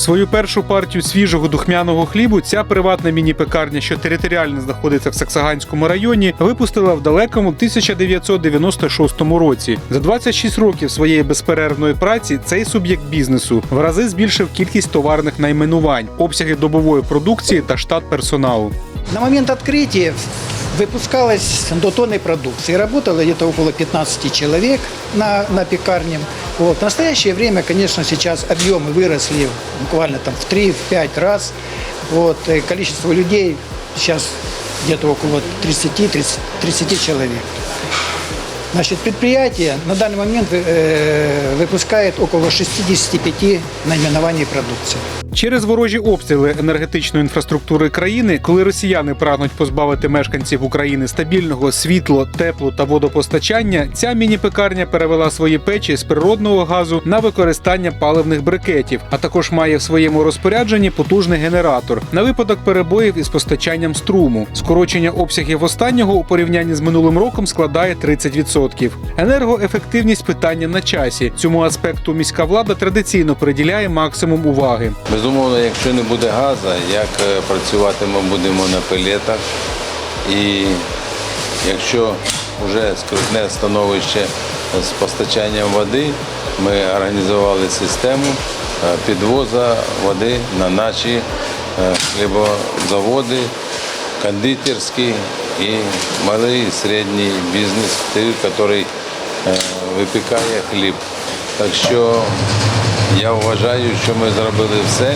Свою першу партію свіжого духмяного хлібу ця приватна міні-пекарня, що територіально знаходиться в Саксаганському районі, випустила в далекому 1996 році. За 26 років своєї безперервної праці цей суб'єкт бізнесу в рази збільшив кількість товарних найменувань, обсяги добової продукції та штат персоналу. На момент открытия выпускалось до тонны продукции. Работало где-то около 15 человек на, на пекарне. Вот. В настоящее время, конечно, сейчас объемы выросли буквально там в 3-5 раз. Вот. И количество людей сейчас где-то около 30-30 30 человек. Значит, предприятие на данный момент э, выпускает около 65 наименований продукции. Через ворожі обстріли енергетичної інфраструктури країни, коли росіяни прагнуть позбавити мешканців України стабільного світло, тепло та водопостачання, ця міні-пекарня перевела свої печі з природного газу на використання паливних брикетів, а також має в своєму розпорядженні потужний генератор на випадок перебоїв із постачанням струму. Скорочення обсягів останнього у порівнянні з минулим роком складає 30%. Енергоефективність питання на часі. Цьому аспекту міська влада традиційно приділяє максимум уваги. Безумовно, якщо не буде газу, як е, працювати ми будемо на пелетах. І якщо вже скрутне становище з постачанням води, ми організували систему е, підвозу води на наші е, хлібозаводи, кондитерські і малий и середній бізнес, той, який е, випікає хліб. Так що я вважаю, що ми зробили все,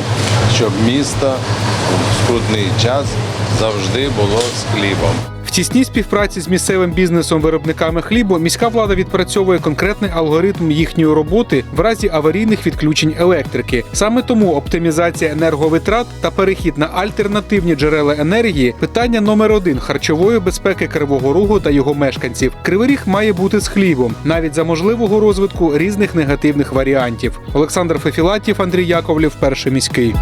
щоб місто в скрутний час завжди було з хлібом. Тісній співпраці з місцевим бізнесом виробниками хлібу міська влада відпрацьовує конкретний алгоритм їхньої роботи в разі аварійних відключень електрики. Саме тому оптимізація енерговитрат та перехід на альтернативні джерела енергії питання номер один харчової безпеки Кривого Рогу та його мешканців. Кривий Ріг має бути з хлібом, навіть за можливого розвитку різних негативних варіантів. Олександр Фефілатів, Андрій Яковлів, перший міський.